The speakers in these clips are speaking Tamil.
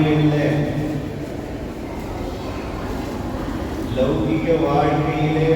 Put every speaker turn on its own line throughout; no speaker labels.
வாழ்வியல்ல லௌகிக வாழ்க்கையிலே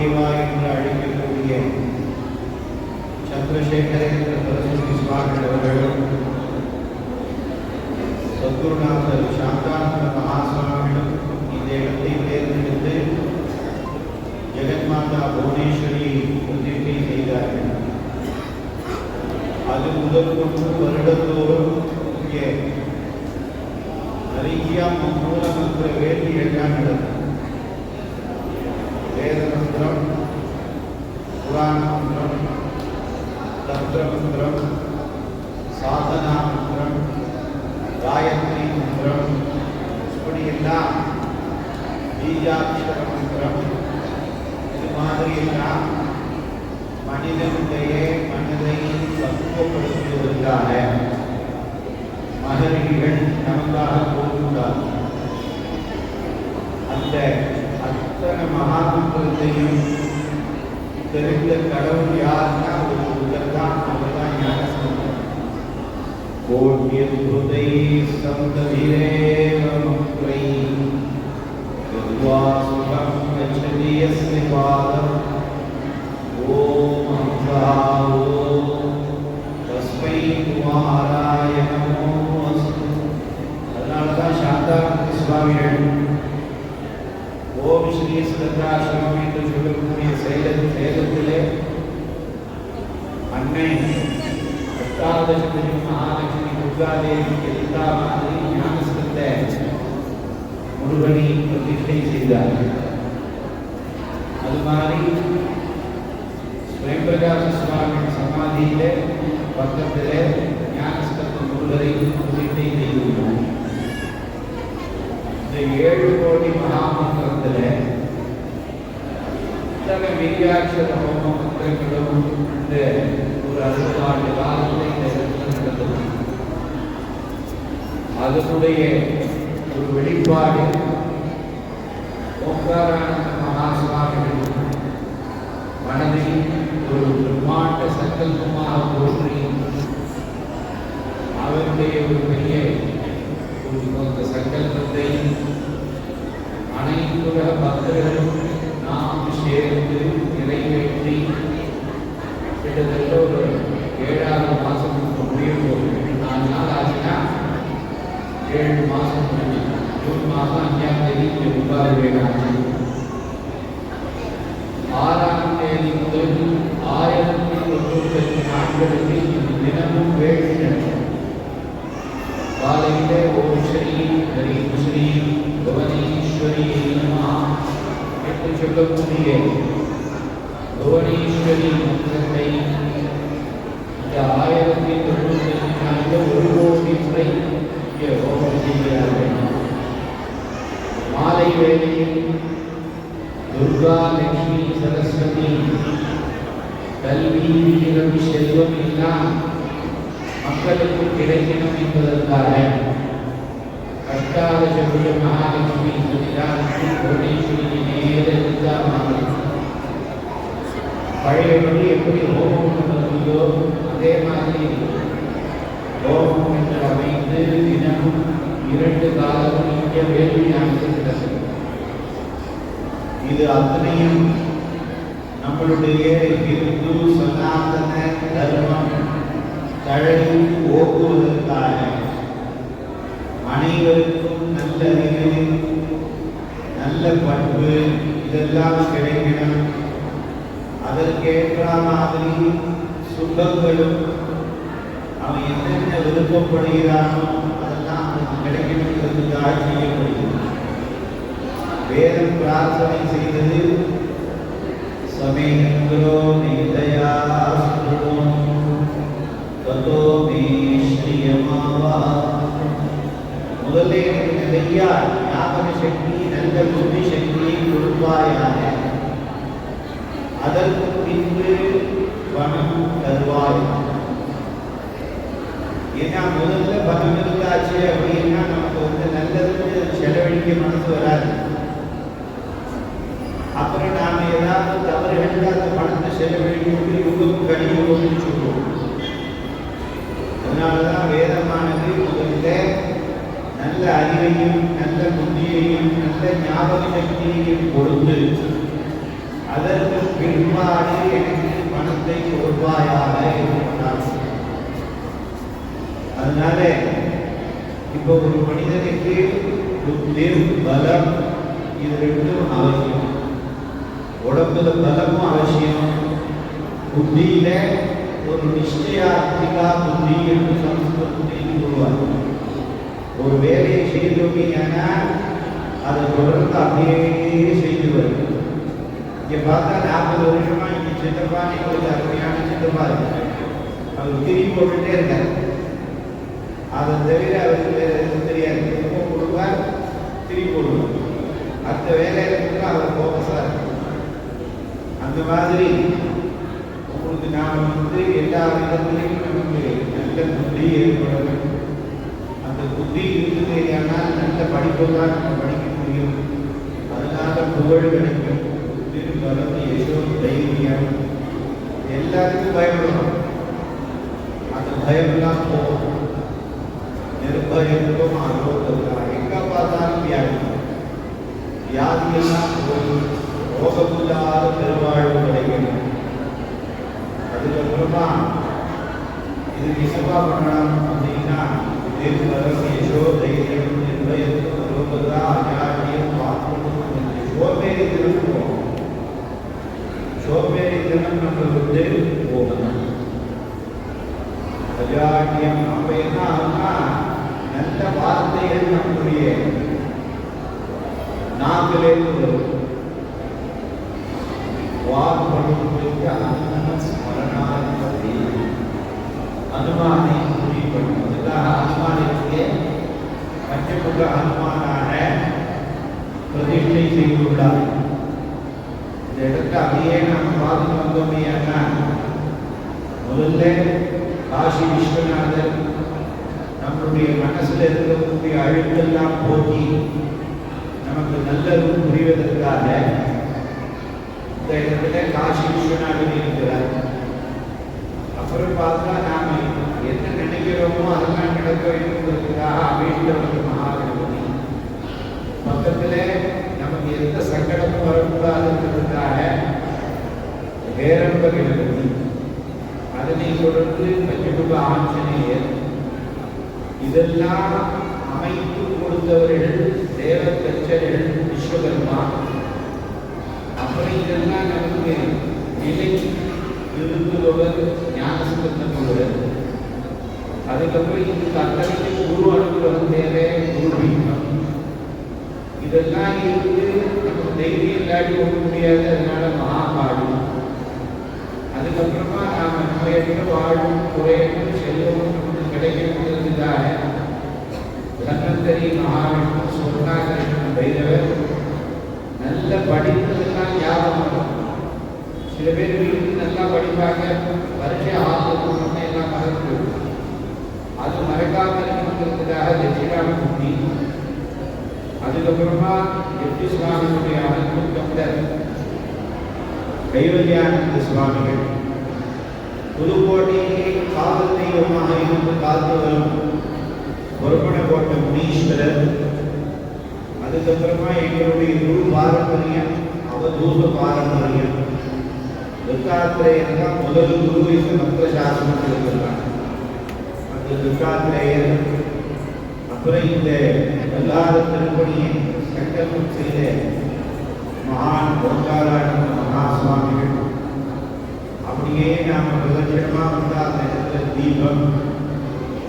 மகாபரிவா என்று அழைக்கக்கூடிய சந்திரசேகரேந்திர சரஸ்வதி சுவாமிகள் அவர்களும் சத்குருநாதர் சாந்தாந்த மகாசுவாமிகளும் இந்த இடத்தை தேர்ந்தெடுத்து ஜெகன்மாதா புவனேஸ்வரி பிரதிஷ்டை செய்தார்கள். அது முதல் கொண்டு வருடத்தோறும் இங்கே நிறைய மூல மந்திர வேள்விகள்லாம் நடக்கும். வேத வேதமந்திரம் புராண மந்திரம் தந்திர சாதனா மந்திரம் காயத்ரி மந்திரம் இப்படியெல்லாம் பீஜாட்சர மந்திரம் இது மாதிரி எல்லாம் மனிதனுடைய மனதை பக்குவப்படுத்துவதற்காக மகரிகள் நமக்காக போட்டுள்ளார் அந்த அத்தனை மகாபுத்திரத்தையும் தெரிந்த கடவுள் யாருன்னா ஒரு புத்தர் தான் அவர் தான் ஞானசம்பந்தர் கோட்யத்புதை சந்ததிரேவ முக்ரை யத்வா சுகம் கச்சதி யஸ்ய பாதம் ஓம் அம்பா ஓம் தஸ்மை குமாராய நமோ அஸ்து அதனால தான் சாந்தானந்த சுவாமிகள் ஓம் ஸ்ரீ சுதந்திராசிரமம் என்று சொல்லக்கூடிய சேல சேலத்திலே அன்னை அஷ்டாதசபதி மகாலட்சுமி துர்காதேவி எல்லா மாதிரி ஞானஸ்கந்த முருகனை பிரதிஷ்டை செய்தார்கள். அது மாதிரி ஸ்வயம்பிரகாச சுவாமி சமாதியிலே பக்கத்திலே ஞானஸ்கந்த முருகரை பிரதிஷ்டை செய்துள்ளார். ஏழு கோடி மகாமந்திரத்தில் இத்தனை வீரியாட்சர ஹோம மந்திரங்களும் இந்த ஒரு அறுபதாண்டு காலத்தில் இந்த இடத்துல நடந்தது அதனுடைய ஒரு வெளிப்பாடு ஓங்காரானந்த மகாசுவாமிகள் மனதில் ஒரு பிரம்மாண்ட சங்கல்பமாக தோன்றி அவருடைய ஒரு பெரிய ஒரு அந்த அனைத்து உலக பக்தர்களும் நாம் சேர்ந்து நிறைவேற்றி கிட்டத்தட்ட ஒரு ஏழாவது மாதம் முடியும் போது நாலு நாள் ஆச்சுன்னா ஏழு மாதம் ஜூன் மாதம் அஞ்சாம் தேதி இங்கே உட்கார வேண்டாம் ஆறாம் தேதி முதல் ஆயிரத்தி தொண்ணூத்தஞ்சு நாட்களுக்கு தினமும் வேள்வி நடக்கும் காலையிலே ஓம் ஸ்ரீ ஹரீம் ஸ்ரீ புவனேஸ்வரி நமஹ என்று சொல்லக்கூடிய புவனேஸ்வரி மந்திரத்தை இந்த ஆயிரத்தி தொண்ணூத்தி நான்கு ஒரு கோடி முறை இங்கே ஹோமம் செய்கிறார்கள் மாலை வேளையில் துர்கா லட்சுமி சரஸ்வதி கல்வி வீரம் செல்வம் எல்லாம்
மக்களுக்கு கிடைக்கணும் என்பதற்காக கட்டாத சொல்லிய மகாலட்சுமி சன்னிதானத்தில் புவனேஸ்வரி நேர இருந்தாமல் பழையபடி எப்படி ஹோமம் பண்ணுறதோ அதே மாதிரி ஹோமம் என்று அமைந்து தினமும் இரண்டு காலம் இங்கே வேள்வியானது
இது அத்தனையும் நம்மளுடைய இந்து சனாதன தர்மம். தழை ஓக்குவதற்காக அனைவருக்கும் நல்ல நிலை நல்ல பண்பு இதெல்லாம் கிடைக்கணும். அதற்கேற்ற மாதிரி சுபங்களும் அவன் என்னென்ன விருப்பப்படுகிறானோ அதெல்லாம் அவனுக்கு கிடைக்கணுங்கிறதுக்காக செய்யப்படுகிறது வேதம் பிரார்த்தனை செய்தது சமயங்களோ நிதயா ததோ மே ஸ்ரீயமாவா முதல்ல எனக்கு நிறைய ஞாபக சக்தி நல்ல புத்தி சக்தியை கொடுப்பாயாக அதற்கு பின்பு பணம் தருவாய் ஏன்னா முதல்ல பணம் இருந்தாச்சு அப்படின்னா நமக்கு வந்து நல்லதுக்கு செலவழிக்க மனசு வராது அப்புறம் நாம ஏதாவது தவறுகள் அந்த பணத்தை செலவழிக்கும் யுகம் கழிவுன்னு சொல்லுவோம் அதனாலதான் வேதமானது முதல்ல நல்ல அறிவையும் நல்ல புத்தியையும் நல்ல ஞாபக சக்தியையும் கொடுத்து அதற்கு பின்பாடு எனக்கு பணத்தை கொடுப்பாயாக அதனால இப்போ ஒரு மனிதனுக்கு புத்தி பலம் இது ரெண்டும் அவசியம். உடம்புல பலமும் அவசியம். புத்தியில ஒரு நிச்சயார்த்திகா புத்தி என்று சம்ஸ்கிருதத்தில் கூறுவார் ஒரு வேலையை செய்தோம்னா அதை தொடர்ந்து அப்படியே செய்து வரும். இங்கே பார்த்தா நாற்பது வருஷமா இங்கே சித்தப்பா எங்களுக்கு அருமையான சித்தப்பா இருக்கு அவர் திரி போட்டுட்டே இருக்காரு அதை தவிர அவருக்கு வேற எதுவும் தெரியாது. திரும்ப கொடுப்பார் திரி போடுவார். அந்த வேலையில கூட அவர் ஃபோக்கஸா இருக்கு அந்த மாதிரி உங்களுக்கு நாம் வந்து எல்லா விதத்திலையும் நமக்கு நல்ல புத்தி ஏற்பட வேண்டும். அந்த புத்தி இருந்ததேயானால் நல்ல படிப்பு தான் நம்ம படிக்க முடியும். அதனால புகழ் கிடைக்கும். புத்தி வளர்ந்து ஏதோ தைரியம். எல்லாருக்கும் பயப்படணும். அந்த பயம்லாம் போகும். நிர்பயத்துவம் ஆரோக்கியம் எங்க பார்த்தாலும் வியாதி. வியாதியெல்லாம் போகும். ரோகமில்லாத பெருவாழ்வு கிடைக்கணும் அதுக்கப்புறமா இது நிசபா பண்ணணும் அப்படின்னா நிர்பலம் யசோ என்ன நல்ல வார்த்தைகள் நம்முடைய வரும் அனுமன ஸ்மரணாதிபதி அனுமானை குறிப்பிடும் அதுக்காக அனுமானிற்கு பஞ்சமுக அனுமானான பிரதிஷ்டை செய்துள்ளார் இந்த இடத்தை அப்படியே நாம் பார்த்து வந்தோமே முதல்ல காசி விஸ்வநாதன் நம்மளுடைய மனசில் இருக்கக்கூடிய அழுக்கெல்லாம் போக்கி நமக்கு நல்லது புரிவதற்காக இந்த இடத்துல காசி விஸ்வநாதன் இருக்கிறார். அப்புறம் பார்த்தா நாம் என்ன நினைக்கிறோமோ அதெல்லாம் நடக்க வேண்டும்ன்றதுக்காக அபீஷ்டவர்கள் மகாகணபதி. பக்கத்தில் நமக்கு எந்த சங்கடமும் வரக்கூடாதுன்றதுக்காக பேரம்ப கணபதி அதனை தொடர்ந்து பஞ்சமுக ஆஞ்சநேயர் இதெல்லாம் அமைத்து கொடுத்தவர்கள் தேவ தச்சர்கள் விஸ்வகர்மா அப்புறம் இதெல்லாம் நமக்கு நிலை நிறுத்துபவர் ஞானஸ்கந்தம் ஒருவர் அதுக்கப்புறம் இதுக்கு அத்தனைக்கு குரு அனுகிரகம் தேவை குரு. பீഠம் இதெல்லாம் இருந்து நம்ம தைரியம் இல்லாட்டி ஒண்ண முடியாது அதனால மகாபாடு நாம நோயற்ற வாழும் குறையற்ற செல்வமும் நமக்கு கிடைக்கணுங்கிறதுக்காக தன்னந்தரி மகாவிஷ்ணு சொர்ணாகிருஷ்ணன் பைரவர் நல்ல படித்ததெல்லாம் ஞாபகம் இருக்கும். சில பேர் வீட்டுக்கு நல்லா படிப்பாங்க வருஷம் ஆறு எல்லாம் மறந்து போயிடும்.
முடங்காமல் இருக்கணுங்கிறதுக்காக தட்சிணாமூர்த்தி அதுக்கப்புறமா எட்டு சுவாமியுடைய அனுப்பு பக்தர்
கைவல்யானந்த சுவாமிகள் புதுக்கோட்டையிலே காதல் தெய்வமாக இருந்து காத்து வரும் பொறுப்பனை போட்ட முனீஸ்வரர் அதுக்கப்புறமா எங்களுடைய குரு பாரம்பரியம் அவதூத பாரம்பரியம் தத்தாத்திரேயர் தான் முதல் குரு இந்த மந்திர சாஸ்திரத்தில் இருக்கிறாங்க அந்த துர்காத்திரேயர் அப்புறம் இந்த எல்லாத திருப்பணியை சங்கல்பம் செய்த மகான் ஓங்காரானந்த மகாசுவாமிகள் அப்படியே நாம் பிரதட்சணமா வந்தால் அந்த இடத்துல தீபம்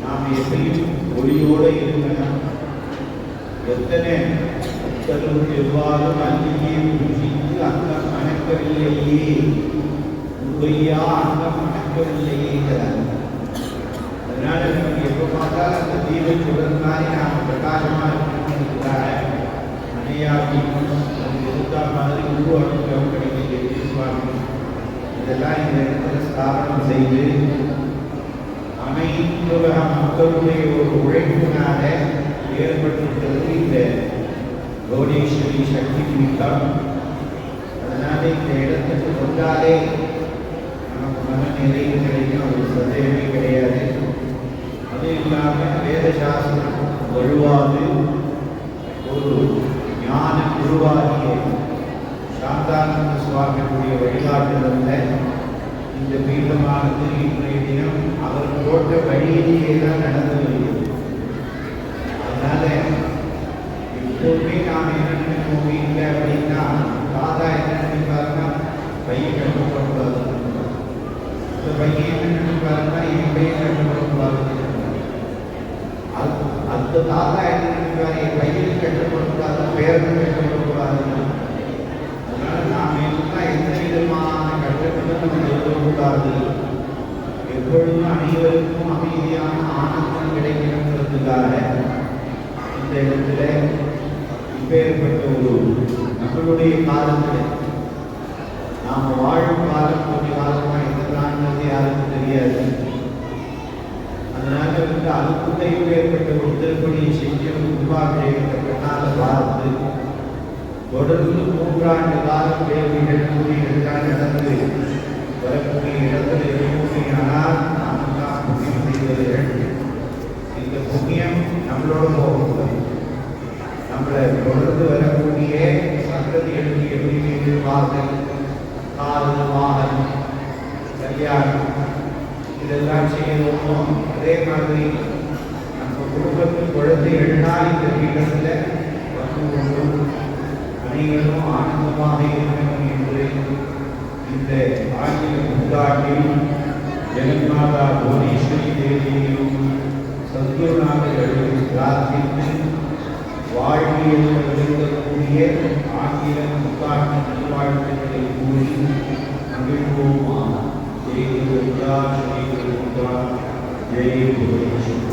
நாம் எப்படியும் ஒளியோடு இருக்கணும் எத்தனை பக்தர்கள் எவ்வாறும் அன்னியே புரிந்து அங்கம் மணக்கவில்லையே? உருவையா அங்கம் மணக்கவில்லையேங்கிறார் அதனால நமக்கு எப்போ பார்த்தாலும் அந்த தீப சுடர்னாலே நாம் பிரகாசமா இருக்கணுங்கிறதுக்காக அணையாகி நமக்கு எதிர்த்தா மாதிரி உருவாக்கம் அனுபவம் இதெல்லாம் இந்த இடத்துல ஸ்தாபனம் செய்து அனைத்துலக மக்களுடைய ஒரு உழைப்பினால ஏற்பட்டிருக்கிறது இந்த கௌடேஸ்வரி சக்தி பீடம் அதனால இந்த இடத்துக்கு வந்தாலே நமக்கு மன நிறைவு கிடைக்கும் ஒரு சந்தேகமே கிடையாது அது இல்லாமல் வேத சாஸ்திரம் வலுவாது ஒரு ஞான குருவாகிய சாந்தானந்த சுவாமியுடைய வழிகாட்டுதல்ல இந்த பீடமானது இன்றைய தினம் அவர் போட்ட வழியிலேயே தான் நடந்து வருகிறது. அதனால எப்போதுமே நாம் என்ன நினைப்போம் இல்லை அப்படின்னா தாதா என்ன நினைப்பாருன்னா பையன் கட்டுப்படக்கூடாது இந்த பையன் என்ன நினைப்பாருன்னா என் பையன் கட்டுப்படக்கூடாது அந்த தாத்தா என்ன நினைப்பாரு? என் பையனுக்கு கட்டுப்படக்கூடாது பேரனுக்கு கட்டுப்படக்கூடாதுன்னு அதனால நாம் எல்லாம் எந்த விதமான கட்டங்களும் நம்ம எழுதக்கூடாது எப்பொழுதும் அனைவருக்கும் அமைதியான ஆனந்தம் கிடைக்கணுங்கிறதுக்காக இந்த இடத்துல இப்பேற்பட்ட ஒரு நம்மளுடைய காலத்தில் நாம் வாழும் காலம் கொஞ்ச காலமாக என்னதான்றது யாருக்கும் தெரியாது அதனால வந்து அதுக்குள்ள இப்பேற்பட்ட ஒரு திருப்பணியை செஞ்சு குருபாபிஷேகத்தை பார்த்து தொடர்ந்து மூன்றாண்டு காலம் கேள்விகள் பூஜைகள் தான் நடந்து வரக்கூடிய இடத்தில் இருக்குமையானால் நாம் தான் புண்ணியம் செய்தவர்கள் இந்த புண்ணியம் நம்மளோட போகக்கூடாது. நம்மளை தொடர்ந்து வரக்கூடிய சந்ததி சந்ததிகளுக்கு எப்படி வாசல் காதல் வாகனம் கல்யாணம் இதெல்லாம் செய்யணும்? அதே மாதிரி நம்ம குடும்பத்தில் குழந்தைகள்னால் இந்த பீடத்தில் வந்து கொண்டும் அனைவரும் ஆனந்தமாக இருக்கணும் என்று இந்த ஆங்கில புத்தாண்டில் ஜெகன்மாதா புவனேஸ்வரி தேவியையும் சத்குருநாதர்களையும் பிரார்த்தித்து வாழ்வியல் இருக்கக்கூடிய ஆங்கில புத்தாண்டு நல்வாழ்த்துக்களை கூறி மகிழ்வோமா ஜெய் குருதா ஸ்ரீ குருதா ஜெய் புவனேஸ்வரி